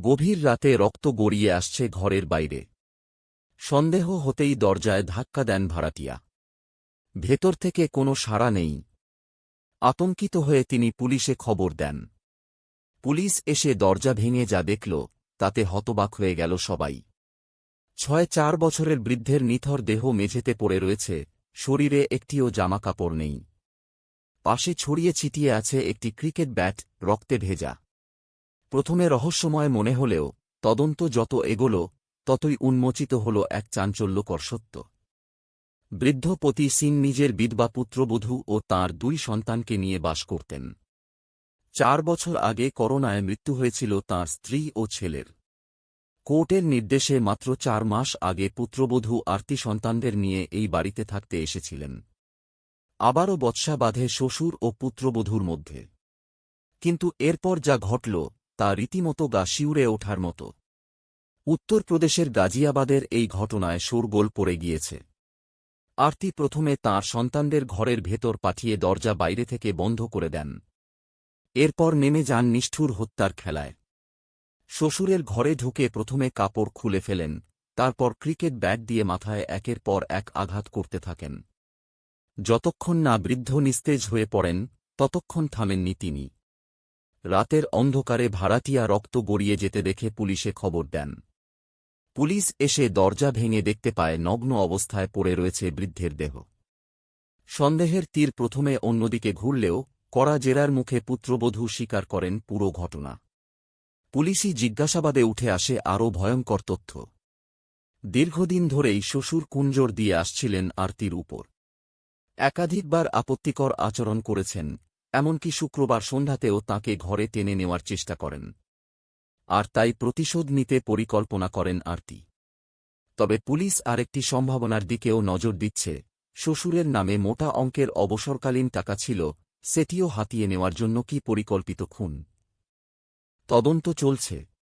গভীর রাতে রক্ত গড়িয়ে আসছে ঘরের বাইরে। সন্দেহ হতেই দরজায় ধাক্কা দেন ভাড়াটিয়া। ভেতর থেকে কোনো সাড়া নেই। আতঙ্কিত হয়ে তিনি পুলিশে খবর দেন। পুলিশ এসে দরজা ভেঙে যা দেখল, তাতে হতবাক হয়ে গেল সবাই। ছয় চার বছরের বৃদ্ধের নিথর দেহ মেঝেতে পড়ে রয়েছে, শরীরে একটিও জামাকাপড় নেই। পাশে ছড়িয়ে ছিটিয়ে আছে একটি ক্রিকেট ব্যাট, রক্তে ভেজা। প্রথমে রহস্যময় মনে হলেও, তদন্ত যত এগোল, ততই উন্মোচিত হল এক চাঞ্চল্যকর সত্য। বৃদ্ধ পতি সিং নিজের বিধবা পুত্রবধূ ও তাঁর দুই সন্তানকে নিয়ে বাস করতেন। চার বছর আগে করোনায় মৃত্যু হয়েছিল তাঁর স্ত্রী ও ছেলের। কোর্টের নির্দেশে মাত্র চার মাস আগে পুত্রবধূ আরতি সন্তানদের নিয়ে এই বাড়িতে থাকতে এসেছিলেন। আবারও বৎসা বাঁধে শ্বশুর ও পুত্রবধূর মধ্যে। কিন্তু এরপর যা ঘটল তা রীতিমতো গা শিউরে ওঠার মতো। উত্তরপ্রদেশের গাজিয়াবাদের এই ঘটনায় শোরগোল পড়ে গিয়েছে। আরতি প্রথমে তাঁর সন্তানদের ঘরের ভেতর পাঠিয়ে দরজা বাইরে থেকে বন্ধ করে দেন। এরপর নেমে যান নিষ্ঠুর হত্যার খেলায়। শ্বশুরের ঘরে ঢুকে প্রথমে কাপড় খুলে ফেলেন, তারপর ক্রিকেট ব্যাট দিয়ে মাথায় একের পর এক আঘাত করতে থাকেন। যতক্ষণ না বৃদ্ধ নিস্তেজ হয়ে পড়েন, ততক্ষণ থামেননি তিনি। রাতের অন্ধকারে ভাড়াটিয়া রক্ত গড়িয়ে যেতে দেখে পুলিশে খবর দেন। পুলিশ এসে দরজা ভেঙে দেখতে পায় নগ্ন অবস্থায় পড়ে রয়েছে বৃদ্ধের দেহ। সন্দেহের তীর প্রথমে অন্যদিকে ঘুরলেও কড়া জেরার মুখে পুত্রবধূ স্বীকার করেন পুরো ঘটনা। পুলিশি জিজ্ঞাসাবাদে উঠে আসে আরও ভয়ঙ্কর তথ্য। দীর্ঘদিন ধরেই শ্বশুর কুঞ্জর দিয়ে আসছিলেন আরতির উপর। একাধিকবার আপত্তিকর আচরণ করেছেন এমনকি শুক্রবার সন্ধ্যাতেও তাকে ঘরে টেনে নেওয়ার চেষ্টা করেন। আর তাই প্রতিশোধ নিতে পরিকল্পনা করেন আরতি। তবে পুলিশ আরেকটি সম্ভাবনার দিকেও নজর দিচ্ছে। শ্বশুরের নামে মোটা অঙ্কের অবসরকালীন টাকা ছিল, সেটিও হাতিয়ে নেওয়ার জন্য কি পরিকল্পিত খুন? তদন্ত চলছে।